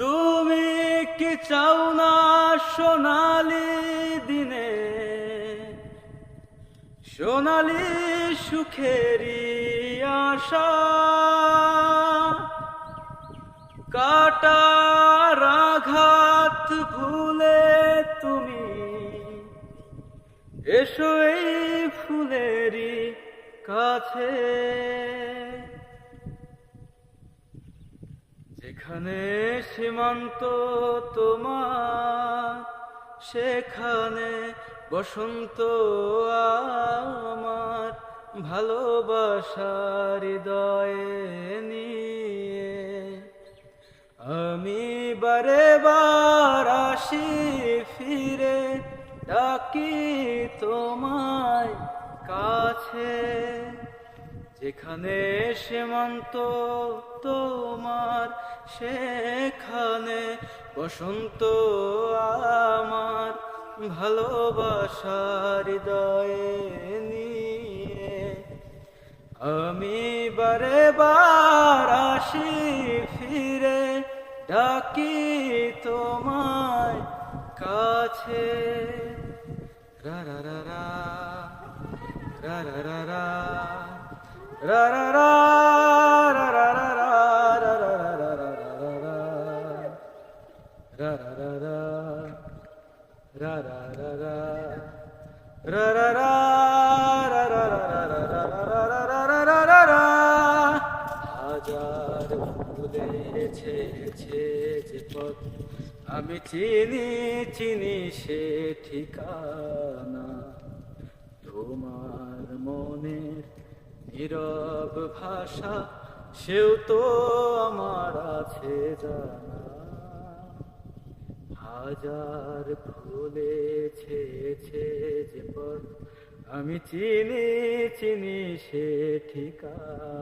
তুমি কি চাও না সোনালি দিনে? সোনালি সুখেরি আশা। কাটার ভুলে তুমি, এসো এই ফুলেরই কাছে। যেখানে সীমান্ত তোমার, সেখানে বসন্ত আমার ভালোবাসার হৃদয়ে নিয়ে। আমি বারে বার আসি ফিরে, ডাকি তোমায় কাছে। যেখানে সীমান্ত তোমার, সেখানে বসন্ত আমার ভালোবাসার হৃদয়ে নিয়ে। আমি বারে বার আসি ফিরে, ডাকি তোমায় কাছে। রা রা রা রা। রা রা রা পথ আমি চিনি চিনি সে ঠিকানা তোমার মনের নীরব ভাষা, সেও তো আমার আছে জানা। হাজার ফুলেছে যে পথ, আমি চিনি চিনি সে ঠিকানা।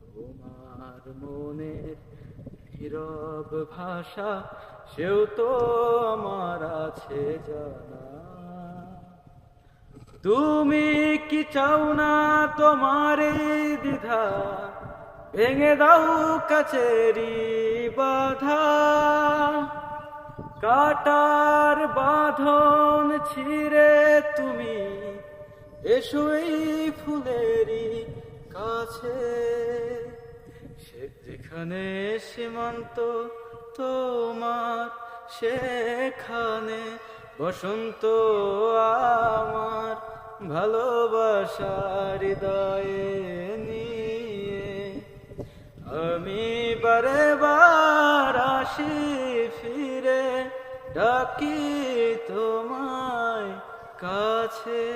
তোমার মনের নীরব ভাষা, সেও তো আমার আছে জানা। তুমি কি চাও না তোমার দ্বিধা? ভেঙে দাও কাছেরি বাধা। কাটার বাঁধন ছিঁড়ে তুমি এসো এই ফুলেরই কাছে। যেখানে সীমান্ত তোমার, সেখানে বসন্ত আমার ভালোবাসার হৃদয়ে নিয়ে আমি বারে বার আসি ফিরে ডাকি তোমায় কাছে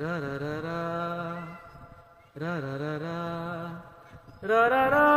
রা রা রা রা রা রা রা রা রা রা